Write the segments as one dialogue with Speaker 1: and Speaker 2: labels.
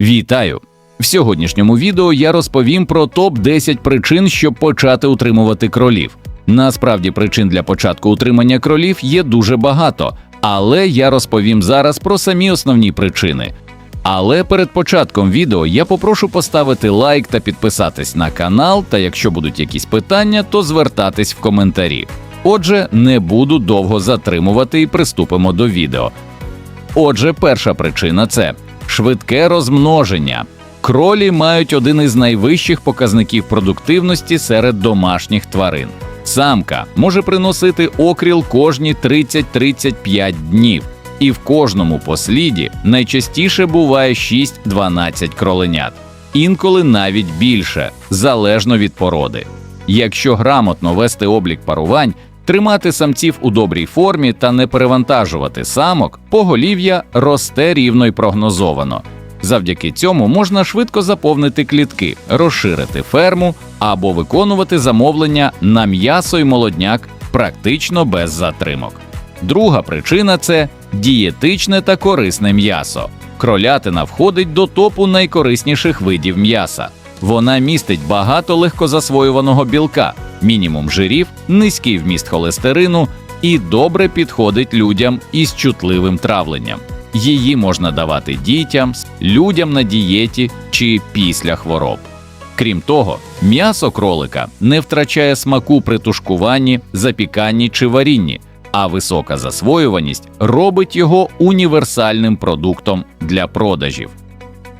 Speaker 1: Вітаю! В сьогоднішньому відео я розповім про топ 10 причин, щоб почати утримувати кролів. Насправді причин для початку утримання кролів є дуже багато, але я розповім зараз про самі основні причини. Але перед початком відео я попрошу поставити лайк та підписатись на канал, та якщо будуть якісь питання, то звертатись в коментарі. Отже, не буду довго затримувати і приступимо до відео. Отже, перша причина це швидке розмноження. Кролі мають один із найвищих показників продуктивності серед домашніх тварин. Самка може приносити окріл кожні 30-35 днів, і в кожному посліді найчастіше буває 6-12 кроленят, інколи навіть більше, залежно від породи. Якщо грамотно вести облік парувань, тримати самців у добрій формі та не перевантажувати самок, поголів'я росте рівно й прогнозовано. Завдяки цьому можна швидко заповнити клітки, розширити ферму або виконувати замовлення на м'ясо й молодняк практично без затримок. Друга причина це дієтичне та корисне м'ясо. Кролятина входить до топу найкорисніших видів м'яса. Вона містить багато легкозасвоюваного білка, мінімум жирів, низький вміст холестерину і добре підходить людям із чутливим травленням. Її можна давати дітям, людям на дієті чи після хвороб. Крім того, м'ясо кролика не втрачає смаку при тушкуванні, запіканні чи варінні, а висока засвоюваність робить його універсальним продуктом для продажів.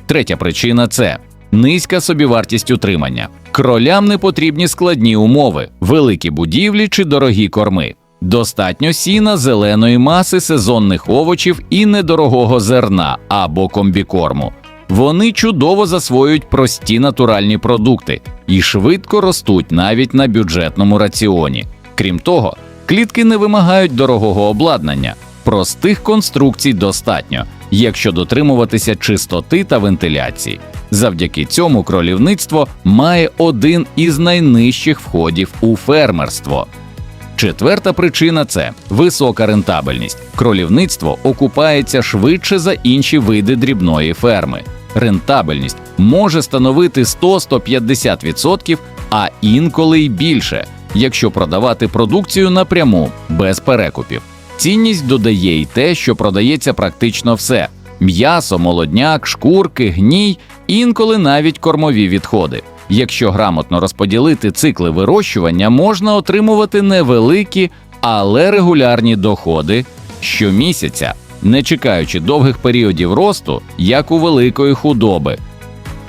Speaker 1: Третя причина це низька собівартість утримання. Кролям не потрібні складні умови, великі будівлі чи дорогі корми. Достатньо сіна, зеленої маси, сезонних овочів і недорогого зерна або комбікорму. Вони чудово засвоюють прості натуральні продукти і швидко ростуть навіть на бюджетному раціоні. Крім того, клітки не вимагають дорогого обладнання, простих конструкцій достатньо, якщо дотримуватися чистоти та вентиляції. Завдяки цьому кролівництво має один із найнижчих входів у фермерство. Четверта причина це висока рентабельність. Кролівництво окупається швидше за інші види дрібної ферми. Рентабельність може становити 100-150%, а інколи й більше, якщо продавати продукцію напряму без перекупів. Цінність додає й те, що продається практично все: м'ясо, молодняк, шкурки, гній, інколи навіть кормові відходи. Якщо грамотно розподілити цикли вирощування, можна отримувати невеликі, але регулярні доходи щомісяця, не чекаючи довгих періодів росту, як у великої худоби.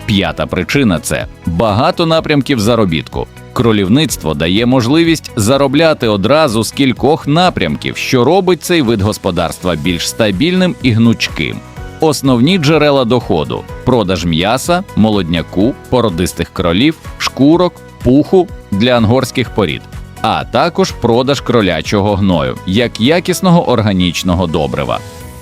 Speaker 1: П'ята причина це багато напрямків заробітку. Кролівництво дає можливість заробляти одразу з кількох напрямків, що робить цей вид господарства більш стабільним і гнучким. Основні джерела доходу: продаж м'яса, молодняку, породистих кролів, шкурок, пуху для ангорських порід, а також продаж кролячого гною як якісного органічного добрива.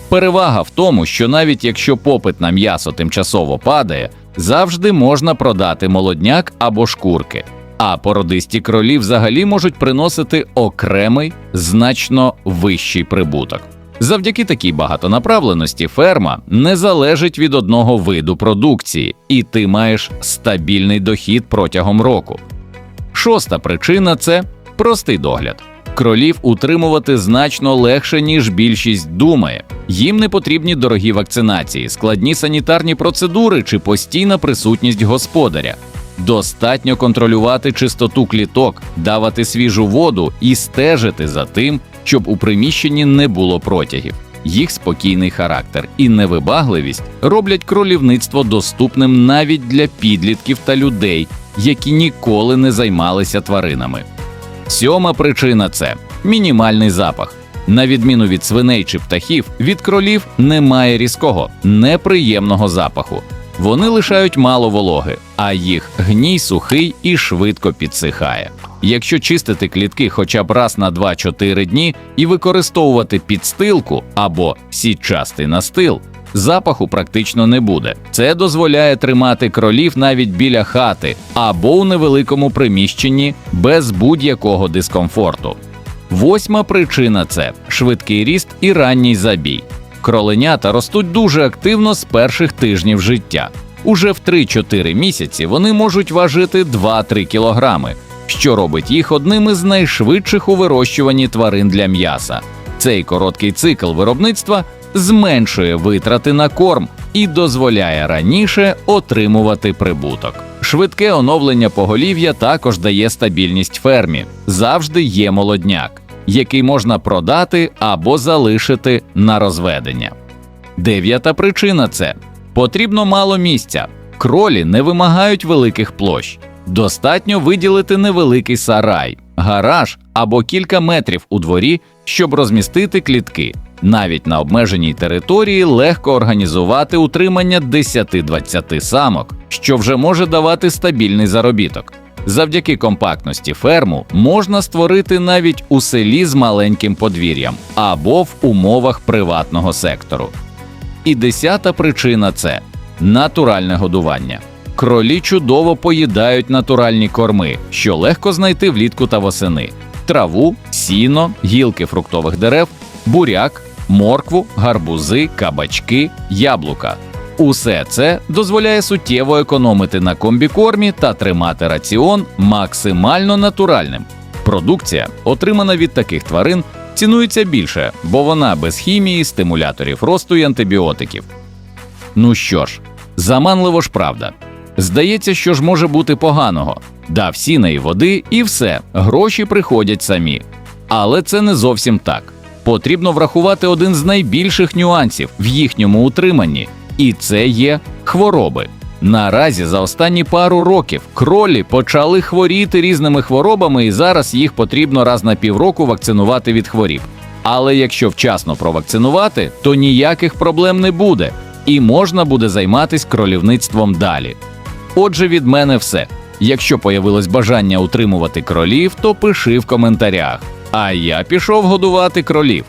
Speaker 1: Перевага в тому, що навіть якщо попит на м'ясо тимчасово падає, завжди можна продати молодняк або шкурки. А породисті кролі взагалі можуть приносити окремий значно вищий прибуток. Завдяки такій багатонаправленості ферма не залежить від одного виду продукції, і ти маєш стабільний дохід протягом року. Шоста причина це простий догляд. Кролів утримувати значно легше, ніж більшість думає. Їм не потрібні дорогі вакцинації, складні санітарні процедури чи постійна присутність господаря. Достатньо контролювати чистоту кліток, давати свіжу воду і стежити за тим, щоб у приміщенні не було протягів. Їх спокійний характер і невибагливість роблять кролівництво доступним навіть для підлітків та людей, які ніколи не займалися тваринами. Сьома причина це мінімальний запах. На відміну від свиней чи птахів, від кролів немає різкого, неприємного запаху. Вони лишають мало вологи, а їх гній сухий і швидко підсихає. Якщо чистити клітки хоча б раз на 2-4 дні і використовувати підстилку або сітчастий настил, запаху практично не буде. Це дозволяє тримати кролів навіть біля хати або у невеликому приміщенні без будь-якого дискомфорту. Восьма причина це швидкий ріст і ранній забій. Кроленята ростуть дуже активно з перших тижнів життя. Уже в 3-4 місяці вони можуть важити 2-3 кілограми, що робить їх одним із найшвидших у вирощуванні тварин для м'яса. Цей короткий цикл виробництва зменшує витрати на корм і дозволяє раніше отримувати прибуток. Швидке оновлення поголів'я також дає стабільність фермі. Завжди є молодняк, який можна продати або залишити на розведення. Дев'ята причина це потрібно мало місця. Кролі не вимагають великих площ. Достатньо виділити невеликий сарай, гараж або кілька метрів у дворі, щоб розмістити клітки. Навіть на обмеженій території легко організувати утримання 10-20 самок, що вже може давати стабільний заробіток. Завдяки компактності ферму можна створити навіть у селі з маленьким подвір'ям або в умовах приватного сектору. І десята причина це натуральне годування. Кролі чудово поїдають натуральні корми, що легко знайти влітку та восени: траву, сіно, гілки фруктових дерев, буряк, моркву, гарбузи, кабачки, яблука. Усе це дозволяє суттєво економити на комбікормі та тримати раціон максимально натуральним. Продукція, отримана від таких тварин, цінується більше, бо вона без хімії, стимуляторів росту і антибіотиків. Ну що ж, заманливо ж правда. Здається, що ж може бути поганого. Дав сіна і води, і все, гроші приходять самі. Але це не зовсім так. Потрібно врахувати один з найбільших нюансів в їхньому утриманні, і це є хвороби. Наразі за останні пару років кролі почали хворіти різними хворобами, і зараз їх потрібно раз на півроку вакцинувати від хворіб. Але якщо вчасно провакцинувати, то ніяких проблем не буде, і можна буде займатися кролівництвом далі. Отже, від мене все. Якщо появилось бажання утримувати кролів, то пиши в коментарях. А я пішов годувати кролів.